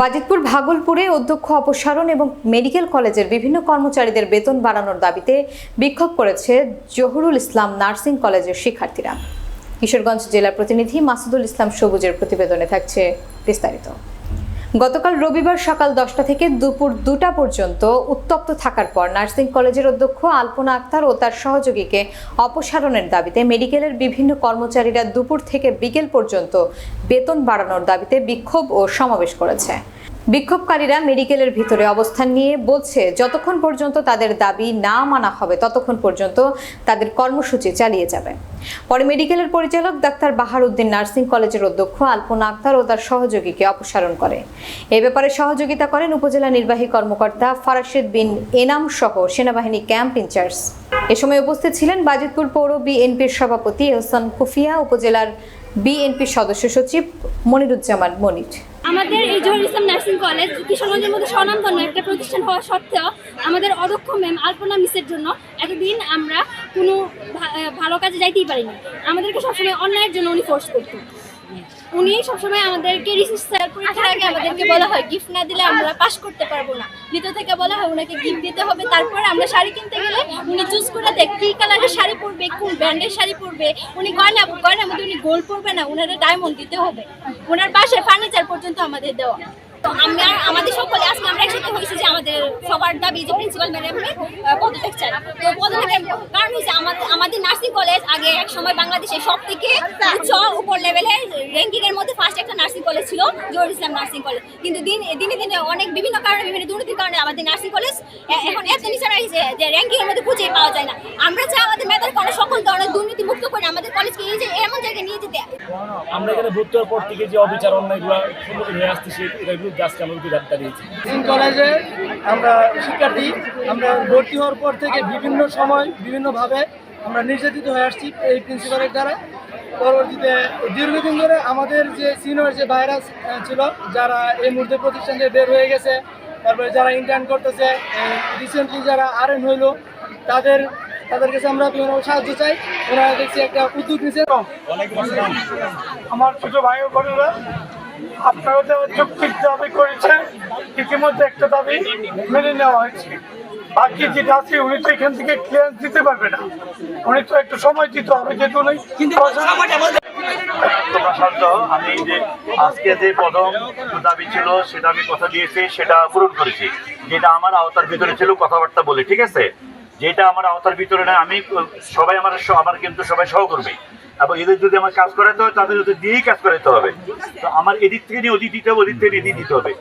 বাজিতপুর ভাগলপুরে অধ্যক্ষ অপসারণ এবং মেডিকেল কলেজের বিভিন্ন কর্মচারীদের বেতন বাড়ানোর দাবিতে বিক্ষোভ করেছে জহুরুল ইসলাম নার্সিং কলেজের শিক্ষার্থীরা। কিশোরগঞ্জ জেলা প্রতিনিধি মাসুদুল ইসলাম সবুজের প্রতিবেদনে থাকছে বিস্তারিত। গতকাল রবিবার সকাল দশটা থেকে দুপুর দুটা পর্যন্ত উত্তপ্ত থাকার পর নার্সিং কলেজের অধ্যক্ষ আলপনা আক্তার ও তার সহযোগীকে অপসারণের দাবিতে মেডিকেলের বিভিন্ন কর্মচারীরা দুপুর থেকে বিকেল পর্যন্ত বেতন বাড়ানোর দাবিতে বিক্ষোভ ও সমাবেশ করেছে। বিক্ষোভকারীরা মেডিকেলের ভিতরে অবস্থান নিয়ে বলছে, যতক্ষণ পর্যন্ত তাদের দাবি না মানা হবে, ততক্ষণ পর্যন্ত তাদের কর্মসূচি চালিয়ে যাবে। পরে মেডিকেলের পরিচালক ডাক্তার বাহারউদ্দিন নার্সিং কলেজের অধ্যক্ষ আলপনা আক্তার ও তার সহযোগীকে অপসারণ করে। এ ব্যাপারে সহযোগিতা করেন উপজেলা নির্বাহী কর্মকর্তা ফারাশেদ বিন এনাম সহ সেনাবাহিনী ক্যাম্প ইনচার্জ। এ সময় উপস্থিত ছিলেন বাজিতপুর পৌর বিএনপির সভাপতি এহসান কুফিয়া, উপজেলার বিএনপির সদস্য সচিব মনিরুজ্জামান মনির। আমাদের এই জহুর ইসলাম নার্সিং কলেজ, কিশোরগঞ্জের মধ্যে স্বনামধন্য একটা প্রতিষ্ঠান হওয়া সত্ত্বেও আমাদের অদক্ষ ম্যাম আলপনা মিসের জন্য এতদিন আমরা কোনো ভালো কাজে যাইতেই পারিনি। আমাদেরকে সবসময় অন্যায়ের জন্য উনি ফোর্স করতো উনি সবসময় আমাদেরকে রিসার্চ স্যার আমাদেরকে বলা হয় গিফট না দিলে আমরা পাশ করতে পারব না। দ্বিতীয় থেকে বলা হয় ওনাকে গিফট দিতে হবে, তারপর আমরা শাড়ি কিনতে গেলে উনি চুজ করে দেখ কী কালারের শাড়ি পরবে, কোন ব্র্যান্ডের শাড়ি পরবে। উনি গয়না গয়নার মধ্যে উনি গোল্ড পরবে না ওনারা ডায়মন্ড দিতে হবে। ওনার পাশে ফার্নিচার পর্যন্ত আমাদের দেওয়া। তো আমরা, আমাদের সকলে আজকে আমরা একসাথে হয়েছি যে আমাদের সবার দাবি যে প্রিন্সিপাল ম্যাডামে পদত্যাগ তো পদত্যাগের কারণ হচ্ছে আমাদের আমাদের নার্সিং কলেজ আগে এক সময় বাংলাদেশের সব থেকে উচ্চ উপর লেভেলের র্যাঙ্কিং এর মধ্যে ফার্স্ট একটা নার্সিং কলেজ ছিল জহুর ইসলাম নার্সিং কলেজ কিন্তু দিন, দিনে দিনে অনেক বিভিন্ন কারণে, বিভিন্ন দুর্নীতির কারণে আমাদের নার্সিং কলেজ এখন এত নিচে যে র্যাঙ্কিং এর মধ্যে খুঁজেই পাওয়া যায় না। আমরা চাই আমাদের মেধার কলেজ সকল ধরনের দুর্নীতি মুক্ত করে আমাদের কলেজকে এই যে এমন জায়গায় নিয়ে যেতে আমরা এখানে ভর্তি হওয়ার পর থেকে যে অবিচার, অন্যায়গুলো সম্মুখীন হয়ে আসতেছি এটার বিরুদ্ধে আজকে আমরা উঠে দাঁড়িয়েছি কলেজে আমরা শিক্ষার্থী, আমরা ভর্তি হওয়ার পর থেকে বিভিন্ন সময়, বিভিন্নভাবে আমরা নির্যাতিত হয়ে আসছি এই প্রিন্সিপালের দ্বারা। পরবর্তীতে দীর্ঘদিন ধরে আমাদের যে সিনিয়র যে ভাইরাস ছিল, যারা এই মুহূর্তে প্রতিষ্ঠান থেকে বের হয়ে গেছে, তারপরে যারা ইন্টার্ন করতেছে রিসেন্টলি যারা আর এন হইল, তাদের তাদের কাছে আমরা বিভিন্ন সাহায্য চাই। ওনারা দেখছি একটা উদ্যোগ নিচ্ছে আমার ছোট ভাই বোনেরা আপনারা যে যৌক্তিক দাবি করেছেন ইতিমধ্যে একটা দাবি মেনে নেওয়া হয়েছে। বাকি যেটা আছে উনি তো এখান থেকে ক্লিয়ারেন্স দিতে পারবে না। উনি তো একটু সময় দিতে হবে যেহেতু উনি আমি যে আজকে যে প্রথম দাবি ছিল সেটা আমি কথা দিয়েছি সেটা পূরণ করেছি। যেটা আমার আওতার ভিতরে ছিল কথাবার্তা বলে ঠিক আছে? যেটা আমার আওতার ভিতরে না, আমি সবাই আমার আমার কিন্তু সবাই সহকর্মী। এবং এদের যদি আমার কাজ করাতে হয়, তাদের দিয়েই কাজ করাতে হবে। তো আমার এদিক থেকে নিয়ে ওদিক দিতে হবে, ওদিক থেকে এদিক দিতে হবে।